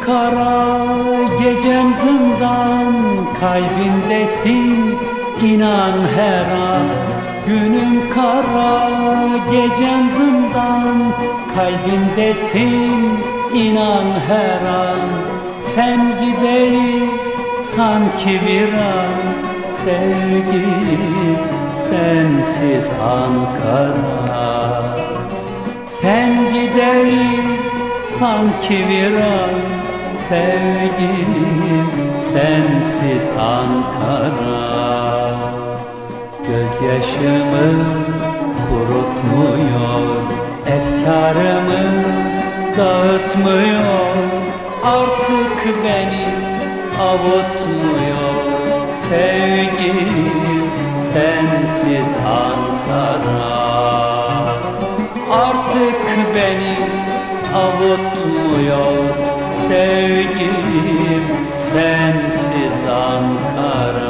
kara gecem zindan kalbimdesin inan her an. Günüm kara gecem zindan kalbimdesin inan her an. Sen gideri sanki bir an. Sevgilim sensiz Ankara. Sen giderim sanki bir an Sevgilim sensiz Ankara. Gözyaşımı kurutmuyor Efkarımı dağıtmıyor. Artık beni avutmuyor Sevgilim sensiz Ankara. Artık beni avutmuyor sevgilim sensiz Ankara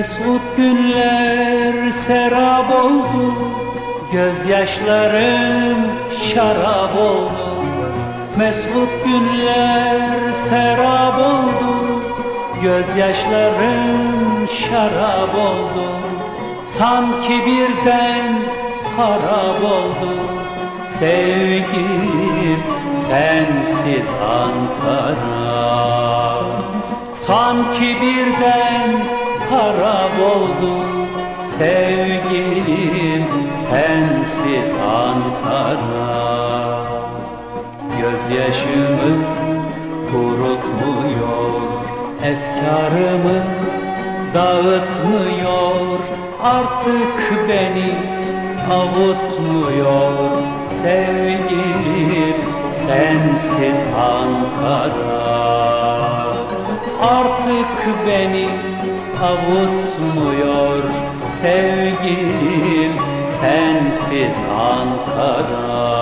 Mesut günler serap oldu Gözyaşlarım şarap oldu. Mesut günler serap oldu Gözyaşlarım şarap oldu. Sanki birden harap oldu Sevgilim sensiz Ankara. Sanki birden harap oldu. Sevgilim sensiz Ankara. Gözyaşımı kurutmuyor Efkarımı dağıtmıyor. Artık beni avutmuyor. Sevgilim sensiz Ankara. Artık beni avutmuyor Sevgilim sensiz Ankara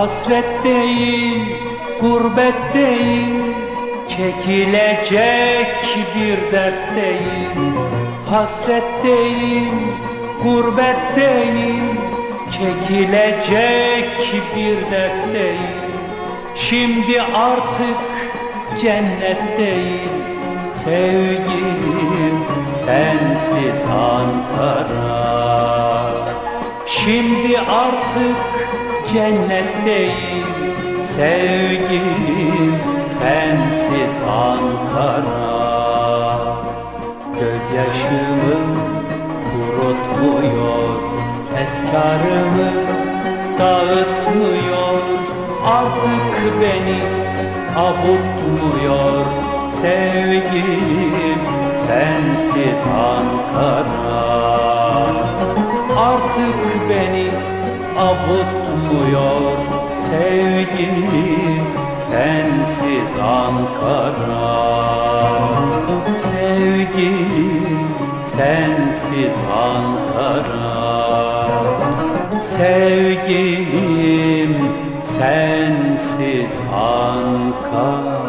Hasretteyim, gurbetteyim Çekilecek bir dertteyim Hasretteyim, gurbetteyim Çekilecek bir dertteyim Şimdi artık cennetteyim Sevgilim sensiz Ankara. Şimdi artık cennetteyim. Sevgilim sensiz Ankara. Gözyaşımı kurutmuyor Efkarımı dağıtmıyor. Artık beni avutmuyor. Sevgilim sensiz Ankara. Artık beni avutmuyor Sevgilim sensiz Ankara. Sevgilim sensiz Ankara. Sevgilim sensiz Ankara